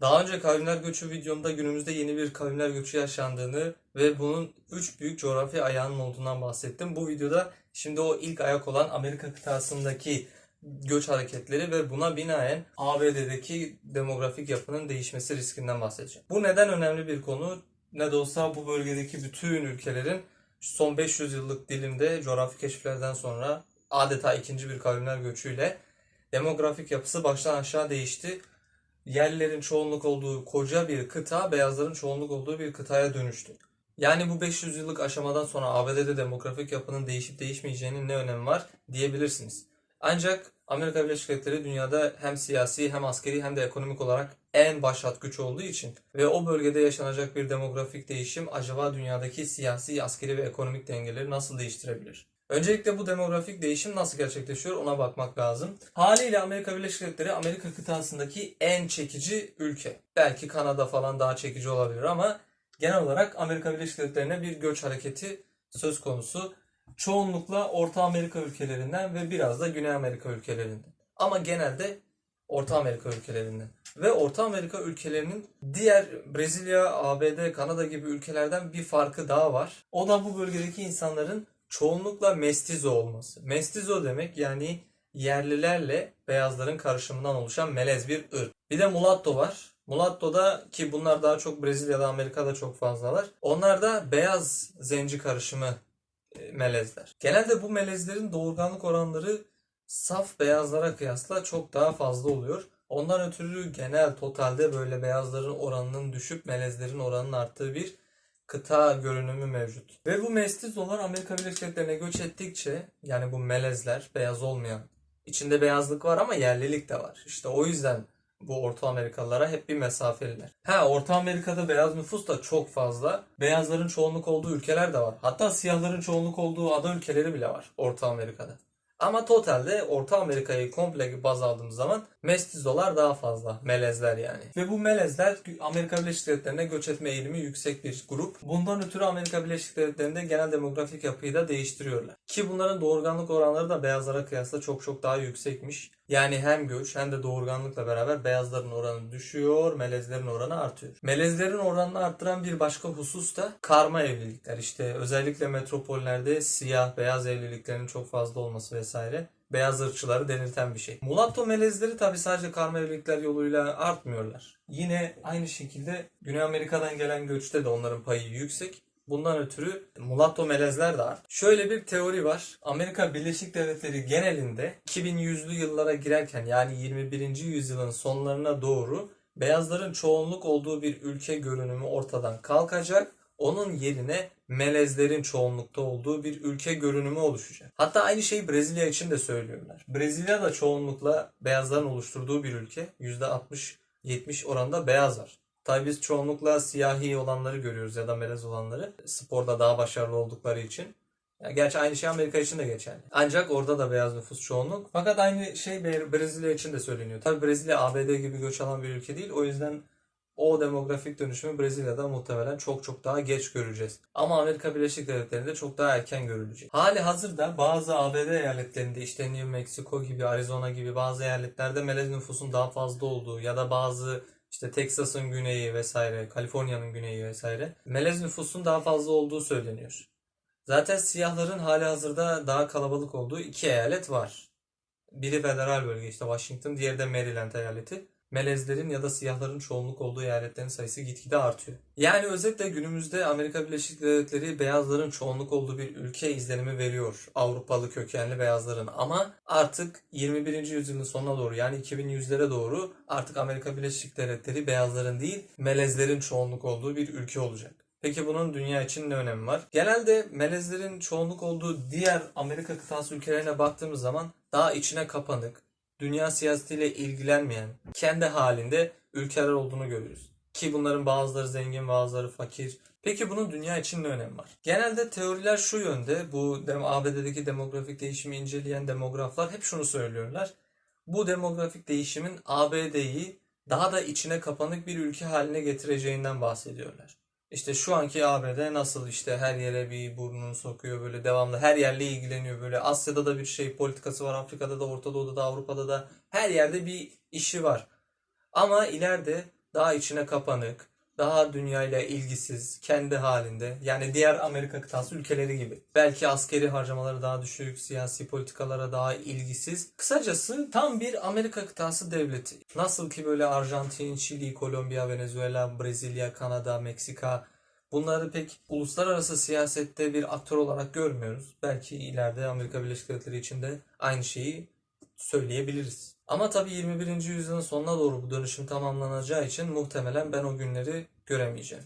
Daha önce kavimler göçü videomda günümüzde yeni bir kavimler göçü yaşandığını ve bunun 3 büyük coğrafi ayağının olduğundan bahsettim. Bu videoda şimdi o ilk ayak olan Amerika kıtasındaki göç hareketleri ve buna binaen ABD'deki demografik yapının değişmesi riskinden bahsedeceğim. Bu neden önemli bir konu? Ne de olsa bu bölgedeki bütün ülkelerin son 500 yıllık dilimde coğrafi keşiflerden sonra adeta ikinci bir kavimler göçüyle demografik yapısı baştan aşağı değişti. Yerlilerin çoğunluk olduğu koca bir kıta beyazların çoğunluk olduğu bir kıtaya dönüştü. Yani bu 500 yıllık aşamadan sonra ABD'de demografik yapının değişip değişmeyeceğinin ne önemi var diyebilirsiniz. Ancak Amerika Birleşik Devletleri dünyada hem siyasi hem askeri hem de ekonomik olarak en başat güç olduğu için ve o bölgede yaşanacak bir demografik değişim acaba dünyadaki siyasi, askeri ve ekonomik dengeleri nasıl değiştirebilir? Öncelikle bu demografik değişim nasıl gerçekleşiyor ona bakmak lazım. Haliyle Amerika Birleşik Devletleri Amerika kıtasındaki en çekici ülke. Belki Kanada falan daha çekici olabilir ama genel olarak Amerika Birleşik Devletleri'ne bir göç hareketi söz konusu. Çoğunlukla Orta Amerika ülkelerinden ve biraz da Güney Amerika ülkelerinden. Ama genelde Orta Amerika ülkelerinden. Ve Orta Amerika ülkelerinin diğer Brezilya, ABD, Kanada gibi ülkelerden bir farkı daha var. O da bu bölgedeki insanların çoğunlukla mestizo olması. Mestizo demek yani yerlilerle beyazların karışımından oluşan melez bir ırk. Bir de mulatto var. Mulatto'da ki bunlar daha çok Brezilya'da, Amerika'da çok fazlalar. Onlar da beyaz zenci karışımı e, melezler. Genelde bu melezlerin doğurganlık oranları saf beyazlara kıyasla çok daha fazla oluyor. Ondan ötürü genel totalde böyle beyazların oranının düşüp melezlerin oranının arttığı bir kıta görünümü mevcut. Ve bu mestizolar Amerika Birleşik Devletleri'ne göç ettikçe yani bu melezler beyaz olmayan içinde beyazlık var ama yerlilik de var. İşte o yüzden bu Orta Amerikalılara hep bir mesafeliler. Ha Orta Amerika'da beyaz nüfus da çok fazla. Beyazların çoğunluk olduğu ülkeler de var. Hatta siyahların çoğunluk olduğu ada ülkeleri bile var Orta Amerika'da. Ama totalde Orta Amerika'yı komple baz aldığımız zaman mestizolar daha fazla. Melezler yani. Ve bu melezler Amerika Birleşik Devletleri'ne göç etme eğilimi yüksek bir grup. Bundan ötürü Amerika Birleşik Devletleri'nde genel demografik yapıyı da değiştiriyorlar. Ki bunların doğurganlık oranları da beyazlara kıyasla çok çok daha yüksekmiş. Yani hem göç hem de doğurganlıkla beraber beyazların oranı düşüyor, melezlerin oranı artıyor. Melezlerin oranını arttıran bir başka husus da karma evlilikler. İşte özellikle metropollerde siyah beyaz evliliklerin çok fazla olması vesaire beyaz ırkçıları denilten bir şey. Mulatto melezleri tabi sadece karma evlilikler yoluyla artmıyorlar. Yine aynı şekilde Güney Amerika'dan gelen göçte de onların payı yüksek. Bundan ötürü mulatto melezler de arttı. Şöyle bir teori var. Amerika Birleşik Devletleri genelinde 2100'lü yıllara girerken yani 21. yüzyılın sonlarına doğru beyazların çoğunluk olduğu bir ülke görünümü ortadan kalkacak. Onun yerine melezlerin çoğunlukta olduğu bir ülke görünümü oluşacak. Hatta aynı şeyi Brezilya için de söylüyorlar. Brezilya da çoğunlukla beyazların oluşturduğu bir ülke. %60-70 oranda beyaz var. Tabii biz çoğunlukla siyahi olanları görüyoruz ya da melez olanları. Sporda daha başarılı oldukları için. Ya gerçi aynı şey Amerika için de geçerli. Ancak orada da beyaz nüfus çoğunluk. Fakat aynı şey Bre- Brezilya için de söyleniyor. Tabii Brezilya ABD gibi göç alan bir ülke değil. O yüzden o demografik dönüşümü Brezilya'da muhtemelen çok çok daha geç göreceğiz. Ama Amerika Birleşik Devletleri'nde çok daha erken görülecek. Hali hazırda bazı ABD eyaletlerinde işte New Mexico gibi, Arizona gibi bazı eyaletlerde melez nüfusun daha fazla olduğu ya da bazı işte Texas'ın güneyi vesaire, Kaliforniya'nın güneyi vesaire melez nüfusun daha fazla olduğu söyleniyor. Zaten siyahların hali hazırda daha kalabalık olduğu iki eyalet var. Biri federal bölge işte Washington, diğeri de Maryland eyaleti. Melezlerin ya da siyahların çoğunluk olduğu eyaletlerin sayısı gitgide artıyor. Yani özetle günümüzde Amerika Birleşik Devletleri beyazların çoğunluk olduğu bir ülke izlenimi veriyor. Avrupalı kökenli beyazların ama artık 21. yüzyılın sonuna doğru yani 2100'lere doğru artık Amerika Birleşik Devletleri beyazların değil melezlerin çoğunluk olduğu bir ülke olacak. Peki bunun dünya için ne önemi var? Genelde melezlerin çoğunluk olduğu diğer Amerika kıtası ülkelerine baktığımız zaman daha içine kapanık, dünya siyasetiyle ilgilenmeyen, kendi halinde ülkeler olduğunu görüyoruz. Ki bunların bazıları zengin, bazıları fakir. Peki bunun dünya için ne önemi var? Genelde teoriler şu yönde, bu ABD'deki demografik değişimi inceleyen demograflar hep şunu söylüyorlar. Bu demografik değişimin ABD'yi daha da içine kapanık bir ülke haline getireceğinden bahsediyorlar. İşte şu anki ABD nasıl işte her yere bir burnunu sokuyor böyle devamlı her yerle ilgileniyor böyle Asya'da da bir şey politikası var Afrika'da da Orta Doğu'da da Avrupa'da da her yerde bir işi var. Ama ileride daha içine kapanık, daha dünyayla ilgisiz, kendi halinde. Yani diğer Amerika kıtası ülkeleri gibi. Belki askeri harcamaları daha düşük, siyasi politikalara daha ilgisiz. Kısacası tam bir Amerika kıtası devleti. Nasıl ki böyle Arjantin, Şili, Kolombiya, Venezuela, Brezilya, Kanada, Meksika bunları pek uluslararası siyasette bir aktör olarak görmüyoruz. Belki ileride Amerika Birleşik Devletleri için de aynı şeyi söyleyebiliriz. Ama tabii 21. yüzyılın sonuna doğru bu dönüşüm tamamlanacağı için muhtemelen ben o günleri göremeyeceğim.